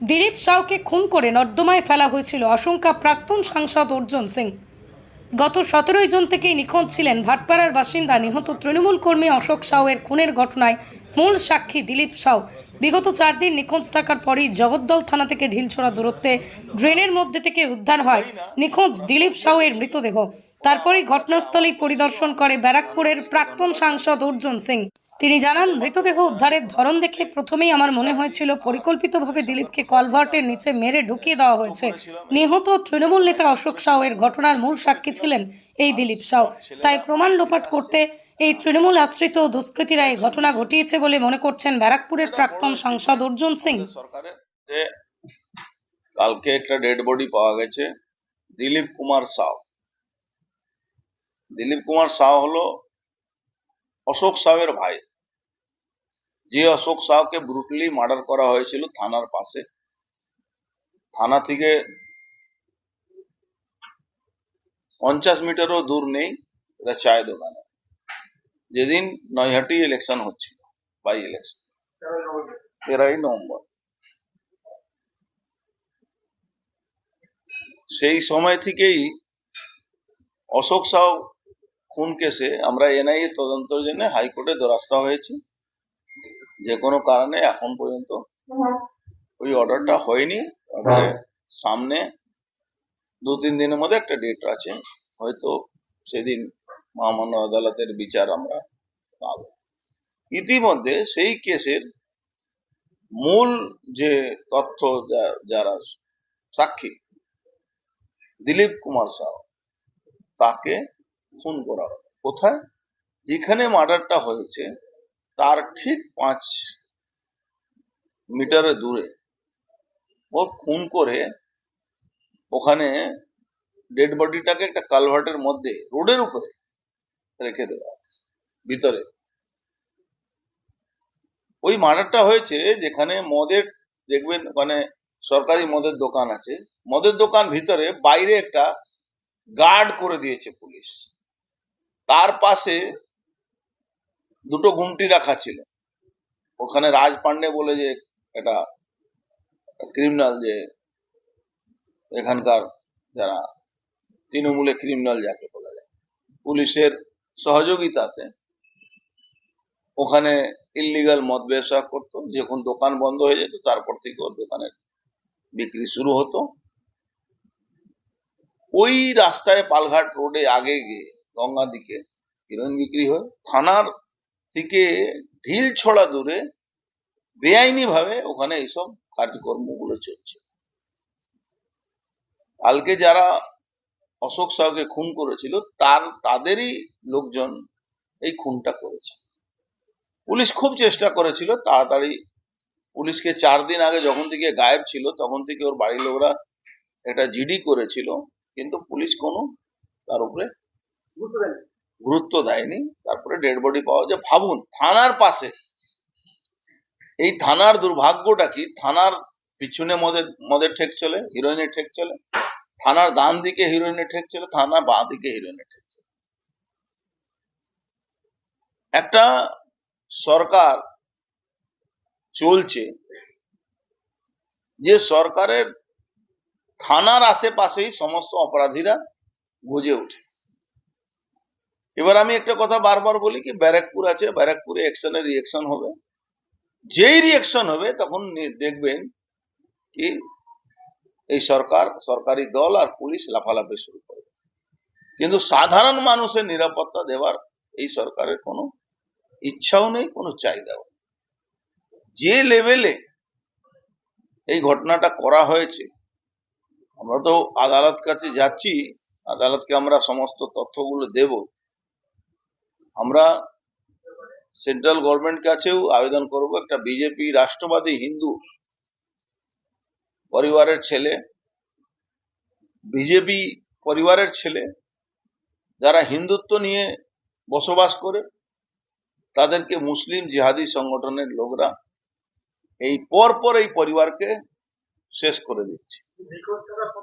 দিলীপ সাউকে খুন করে নর্দমায় ফেলা হয়েছিল আশঙ্কা প্রাক্তন সাংসদ অর্জুন সিং। গত সতেরোই জুন থেকেই নিখোঁজ ছিলেন ভাটপাড়ার বাসিন্দা নিহত তৃণমূল কর্মী অশোক সাউয়ের খুনের ঘটনায় মূল সাক্ষী দিলীপ সাউ। বিগত চার দিন নিখোঁজ থাকার পরই জগদ্দল থানা থেকে ঢিলছোড়া দূরত্বে ড্রেনের মধ্যে থেকে উদ্ধার হয় নিখোঁজ দিলীপ সাউয়ের মৃতদেহ। তারপরেই ঘটনাস্থলেই পরিদর্শন করে ব্যারাকপুরের প্রাক্তন সাংসদ অর্জুন সিং। তিনি জানান মৃতদেহ উদ্ধারের ধরন দেখে প্রথমেই আমার মনে হয়েছিল পরিকল্পিতভাবে দিলীপকে কলভার্টের নিচে মেরে ঢুকিয়ে দেওয়া হয়েছে। নিহত তৃণমূল নেতা অশোক সাউয়ের ঘটনার মূল সাক্ষী ছিলেন এই দিলীপ সাউ। তাই প্রমাণ লোপাট করতে এই তৃণমূল আশ্রিত দুষ্কৃতীরা এই ঘটনা ঘটিয়েছে বলে মনে করছেন ব্যারাকপুরের প্রাক্তন সাংসদ অর্জুন সিং। কালকে একটা ডেড বডি পাওয়া গেছে দিলীপ কুমার সাউ। দিলীপ কুমার সাউ হলো অশোক সাউয়ের ভাই। যে অশোক সাউকে ব্রুটলি মার্ডার করা হয়েছিল থানার পাশে, থানা থেকে পঞ্চাশ মিটারও দূর নেই এটা চায় দোকানে। যেদিন নৈহাটি ইলেকশন হচ্ছিল বাই ইলেকশন তেরোই নভেম্বর। সেই সময় থেকেই অশোক সাউ খুন কেসে আমরা এনআইএ তদন্তের জন্য হাইকোর্টে দ্বারস্থ হয়েছি। যে কোনো কারণে এখন পর্যন্ত ওই অর্ডারটা হয়নি। অর্ডারে সামনে দু তিন দিনের মধ্যে একটা ডেট আছে। হয়তো সেদিন মহামান্য আদালতের বিচার আমরা পাবো। ইতিমধ্যে সেই কেসের মূল যে তথ্য যা- যারা সাক্ষী দিলীপ কুমার সাহ তাকে খুন করা হলো কোথায়? যেখানে মার্ডারটা হয়েছে তার ঠিক পাঁচ মিটার দূরে ও খুন করে ওখানে ডেড বডিটাকে একটা কালভার্টের মধ্যে রোডের উপরে রেখে দেওয়া হয়েছে, ভিতরে। ওই মার্ডারটা হয়েছে যেখানে মদের, দেখবেন ওখানে সরকারি মদের দোকান আছে। মদের দোকান ভিতরে বাইরে একটা গার্ড করে দিয়েছে পুলিশ। তার পাশে দুটো গুমটি রাখা ছিল। ওখানে রাজ পান্ডে বলে যে এটা ক্রিমিনাল যে, এখানকার যারা তৃণমূলে ক্রিমিনাল যাকে বলা যায়, পুলিশের সহযোগিতাতে ওখানে ইলিগাল মদ ব্যবসা করতো। যখন দোকান বন্ধ হয়ে যেত, তারপর থেকে ওর দোকানের বিক্রি শুরু হতো। ওই রাস্তায় পালঘাট রোডে আগে গিয়ে গঙ্গা দিকে হিরোইন বিক্রি হয়। থানার থেকে ঢিল ছড়া দূরে বেআইনি ভাবে ওখানে এইসব কার্যকর্মগুলো চলছে। কালকে যারা অশোক সাহকে খুন করেছিল, তার, তাদেরই লোকজন এই খুনটা করেছে। পুলিশ খুব চেষ্টা করেছিল তাড়াতাড়ি। পুলিশকে চার দিন আগে যখন থেকে গায়েব ছিল, তখন থেকে ওর বাড়ির লোকরা এটা জিডি করেছিল, কিন্তু পুলিশ কোনো তার উপরে গুরুত্ব দেয়নি। তারপরে ডেড বডি পাওয়া যায়। ভাবুন, থানার পাশে, এই থানার দুর্ভাগ্যটা কি? থানার পিছনে মদের মদের ঠেক চলে হিরোইনের ঠেক চলে। থানার ডান দিকে হিরোইনের ঠেক চলে, থানা বাঁ দিকে হিরোইনের ঠেক চলে। একটা সরকার চলছে, যে সরকারের থানার আশেপাশেই সমস্ত অপরাধীরা গজে ওঠে। এবার আমি একটা কথা বারবার বলি কি, ব্যারাকপুর আছে, ব্যারাকপুরে অ্যাকশনের রিয়েকশন হবে। যেই রিয়েকশন হবে, তখন দেখবেন কি, এই সরকার, সরকারি দল আর পুলিশ লাফালাফি শুরু করবে কিন্তু সাধারণ মানুষের নিরাপত্তা দেওয়ার এই সরকারের কোনো ইচ্ছাও নেই, কোনো চাহিদাও যে লেভেলে এই ঘটনাটা করা হয়েছে, আমরা তো আদালত কাছে যাচ্ছি, আদালতকে আমরা সমস্ত তথ্যগুলো দেব। আমরা সেন্ট্রাল গভর্নমেন্ট কাছেও আবেদন করব। একটা বিজেপি রাষ্ট্রবাদী হিন্দু পরিবারের ছেলে বিজেপি পরিবারের ছেলে, যারা হিন্দুত্ব নিয়ে বসবাস করে, তাদেরকে মুসলিম জিহাদি সংগঠনের লোকরা এই পর পর এই পরিবারকে শেষ করে দিচ্ছে।